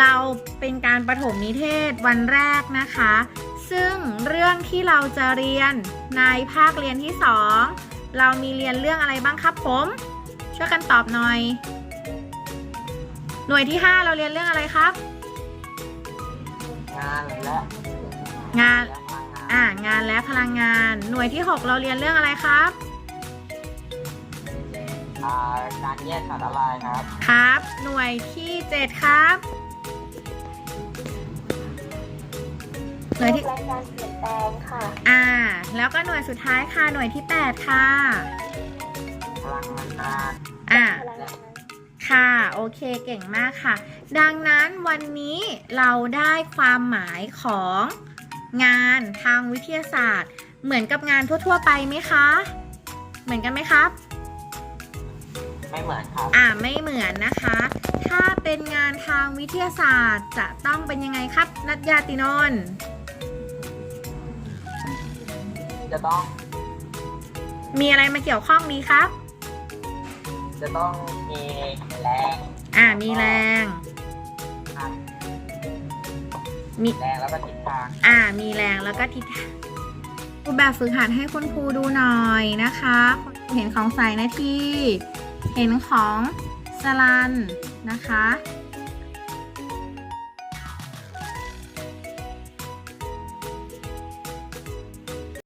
เราเป็นการประถมนิเทศวันแรกนะคะ ซึ่งเรื่องที่เราจะเรียนในภาคเรียนที่ 2 เรามีเรียนเรื่องอะไรบ้างครับผม ช่วยกันตอบหน่อย หน่วยที่ 5 เราเรียนเรื่องอะไรครับ งานและงานและพลังงานอ่างานและพลังงาน หน่วยที่ 6 เราเรียนเรื่องอะไรครับอ่าการแยกสารละลายครับ ครับ หน่วยที่ 7 ครับ หน่วยที่และการเปลี่ยนแปลงค่ะ อ่า แล้วก็หน่วยสุดท้ายค่ะ หน่วยที่ 8 ค่ะ พลังงานอ่า พลังงานค่ะ โอเค เก่งมากค่ะ ดังนั้นวันนี้เราได้ความหมายของงานทางวิทยาศาสตร์ เหมือนกับงานทั่ว ๆ ไปไหมคะ เหมือนกันไหมครับ ไม่เหมือนครับอ่า ไม่เหมือนนะคะ ถ้าเป็นงานทางวิทยาศาสตร์จะต้องเป็นยังไงครับ นัทยาตินนท์ จะต้อง มีอะไรมาเกี่ยวข้องดีครับ จะต้องมีแรงอ่ามีแรงครับมีแรงแล้วก็ทิศทางอ่ามีแรงแล้วก็ทิศทางรูปแบบฝึกหัดให้คุณครูดูหน่อยนะคะคุณครูเห็นของสายนาที เห็นของสลันนะคะ